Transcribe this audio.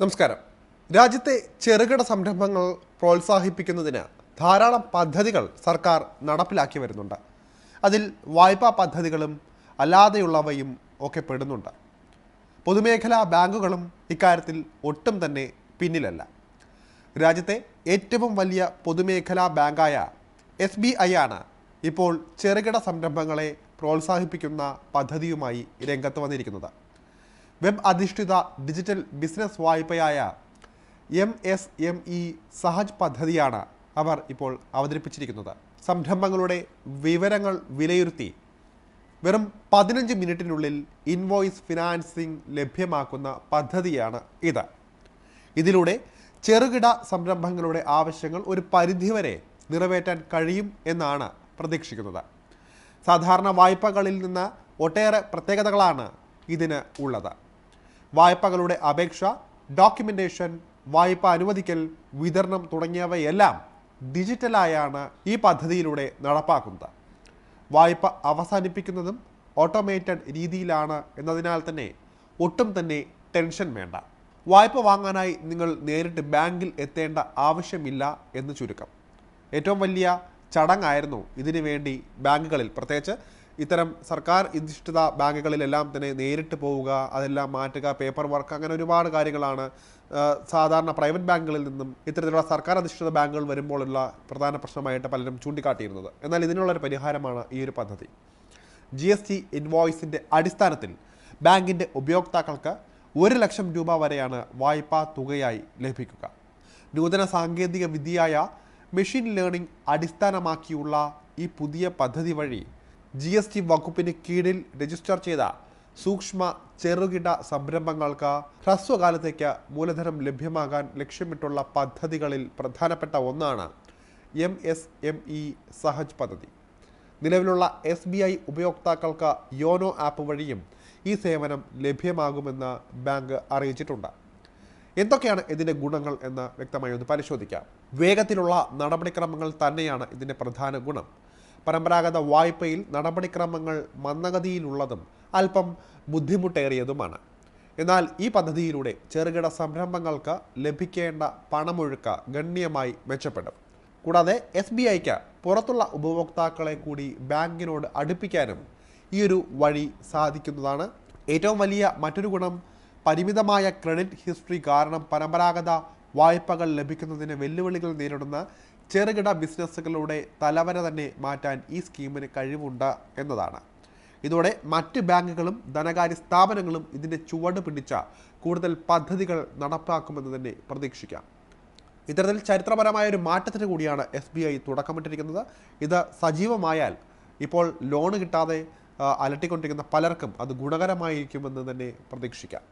നമസ്കാരം. രാജ്യത്തെ ചെറുകിട സംരംഭങ്ങൾ പ്രോത്സാഹിപ്പിക്കുന്നതിന് ധാരാളം പദ്ധതികൾ സർക്കാർ നടപ്പിലാക്കി വരുന്നുണ്ട്. അതിൽ വായ്പാ പദ്ധതികളും അല്ലാതെയുള്ളവയും ഒക്കെ പെടുന്നുണ്ട്. പൊതുമേഖലാ ബാങ്കുകളും ഇക്കാര്യത്തിൽ ഒട്ടും തന്നെ പിന്നിലല്ല. രാജ്യത്തെ ഏറ്റവും വലിയ പൊതുമേഖലാ ബാങ്കായ എസ് ബി ഐ ആണ് ഇപ്പോൾ ചെറുകിട സംരംഭങ്ങളെ പ്രോത്സാഹിപ്പിക്കുന്ന പദ്ധതിയുമായി രംഗത്ത് വന്നിരിക്കുന്നത്. വെബ് അധിഷ്ഠിത digital business വായ്പയായ M S M E Sahaj പദ്ധതിയാണ് അവർ ഇപ്പോൾ അവതരിപ്പിച്ചിരിക്കുന്നത്. സംരംഭങ്ങളുടെ വിവരങ്ങൾ വിലയിരുത്തി വെറും പതിനഞ്ച് മിനിറ്റിനുള്ളിൽ ഇൻവോയ്സ് ഫിനാൻസിംഗ് ലഭ്യമാക്കുന്ന പദ്ധതിയാണ് ഇത്. ഇതിലൂടെ ചെറുകിട സംരംഭങ്ങളുടെ ആവശ്യങ്ങൾ ഒരു പരിധിവരെ നിറവേറ്റാൻ കഴിയും എന്നാണ് പ്രതീക്ഷിക്കുന്നത്. സാധാരണ വായ്പകളിൽ നിന്ന് ഒട്ടേറെ പ്രത്യേകതകളാണ് ഇതിന് ഉള്ളത്. വായ്പകളുടെ അപേക്ഷ ഡോക്യുമെന്റേഷൻ വായ്പ അനുവദിക്കൽ വിതരണം തുടങ്ങിയവയെല്ലാം ഡിജിറ്റലായാണ് ഈ പദ്ധതിയിലൂടെ നടപ്പാക്കുന്നത്. വായ്പ അവസാനിപ്പിക്കുന്നതും ഓട്ടോമേറ്റഡ് രീതിയിലാണ് എന്നതിനാൽ തന്നെ ഒട്ടും തന്നെ ടെൻഷൻ വേണ്ട. വായ്പ വാങ്ങാനായി നിങ്ങൾ നേരിട്ട് ബാങ്കിൽ എത്തേണ്ട ആവശ്യമില്ല എന്ന് ചുരുക്കം. ഏറ്റവും വലിയ ചടങ്ങായിരുന്നു ഇതിനു വേണ്ടി ബാങ്കുകളിൽ. പ്രത്യേകിച്ച് ഇത്തരം സർക്കാർ അധിഷ്ഠിത ബാങ്കുകളിലെല്ലാം തന്നെ നേരിട്ട് പോവുക അതെല്ലാം മാറ്റുക പേപ്പർ വർക്ക് അങ്ങനെ ഒരുപാട് കാര്യങ്ങളാണ് സാധാരണ പ്രൈവറ്റ് ബാങ്കുകളിൽ നിന്നും ഇത്തരത്തിലുള്ള സർക്കാർ അധിഷ്ഠിത ബാങ്കുകൾ വരുമ്പോഴുള്ള പ്രധാന പ്രശ്നമായിട്ട് പലരും ചൂണ്ടിക്കാട്ടിയിരുന്നത്. എന്നാൽ ഇതിനുള്ളൊരു പരിഹാരമാണ് ഈ ഒരു പദ്ധതി. ജി എസ് ടി ഇൻവോയ്സിന്റെ അടിസ്ഥാനത്തിൽ ബാങ്കിന്റെ ഉപയോക്താക്കൾക്ക് ഒരു ലക്ഷം രൂപ വരെയാണ് വായ്പാ തുകയായി ലഭിക്കുക. നൂതന സാങ്കേതിക വിദ്യയായ മെഷീൻ ലേണിംഗ് അടിസ്ഥാനമാക്കിയുള്ള ഈ പുതിയ പദ്ധതി വഴി ജി എസ് ടി വകുപ്പിന് കീഴിൽ രജിസ്റ്റർ ചെയ്ത സൂക്ഷ്മ ചെറുകിട സംരംഭങ്ങൾക്ക് ഹ്രസ്വകാലത്തേക്ക് മൂലധനം ലഭ്യമാകാൻ ലക്ഷ്യമിട്ടുള്ള പദ്ധതികളിൽ പ്രധാനപ്പെട്ട ഒന്നാണ് M S M E Sahaj പദ്ധതി. നിലവിലുള്ള എസ് ബി ഐ ഉപയോക്താക്കൾക്ക് യോനോ ആപ്പ് വഴിയും ഈ സേവനം ലഭ്യമാകുമെന്ന് ബാങ്ക് അറിയിച്ചിട്ടുണ്ട്. എന്തൊക്കെയാണ് ഇതിന്റെ ഗുണങ്ങൾ എന്ന് വ്യക്തമായി ഒന്ന് പരിശോധിക്കാം. വേഗത്തിലുള്ള നടപടിക്രമങ്ങൾ തന്നെയാണ് ഇതിന്റെ പ്രധാന ഗുണം. പരമ്പരാഗത വായ്പയിൽ നടപടിക്രമങ്ങൾ മന്ദഗതിയിലുള്ളതും അല്പം ബുദ്ധിമുട്ടേറിയതുമാണ്. എന്നാൽ ഈ പദ്ധതിയിലൂടെ ചെറുകിട സംരംഭങ്ങൾക്ക് ലഭിക്കേണ്ട പണമൊഴുക്ക് ഗണ്യമായി മെച്ചപ്പെടും. കൂടാതെ എസ് ബി ഐക്ക് പുറത്തുള്ള ഉപഭോക്താക്കളെ കൂടി ബാങ്കിനോട് അടുപ്പിക്കാനും ഈ ഒരു വഴി സാധിക്കുന്നതാണ്. ഏറ്റവും വലിയ മറ്റൊരു ഗുണം പരിമിതമായ ക്രെഡിറ്റ് ഹിസ്റ്ററി കാരണം പരമ്പരാഗത വായ്പകൾ ലഭിക്കുന്നതിന് വെല്ലുവിളികൾ നേരിടുന്ന ചെറുകിട ബിസിനസ്സുകളുടെ തലവര തന്നെ മാറ്റാൻ ഈ സ്കീമിന് കഴിവുണ്ട് എന്നതാണ്. ഇതോടെ മറ്റ് ബാങ്കുകളും ധനകാര്യ സ്ഥാപനങ്ങളും ഇതിന്റെ ചുവട് പിടിച്ച കൂടുതൽ പദ്ധതികൾ നടപ്പാക്കുമെന്ന് തന്നെ പ്രതീക്ഷിക്കാം. ഇത്തരത്തിൽ ചരിത്രപരമായ ഒരു മാറ്റത്തിന് കൂടിയാണ് എസ് ബി ഐ തുടക്കമിട്ടിരിക്കുന്നത്. ഇത് സജീവമായാൽ ഇപ്പോൾ ലോണ് കിട്ടാതെ അലട്ടിക്കൊണ്ടിരിക്കുന്ന പലർക്കും അത് ഗുണകരമായിരിക്കുമെന്ന് തന്നെ പ്രതീക്ഷിക്കാം.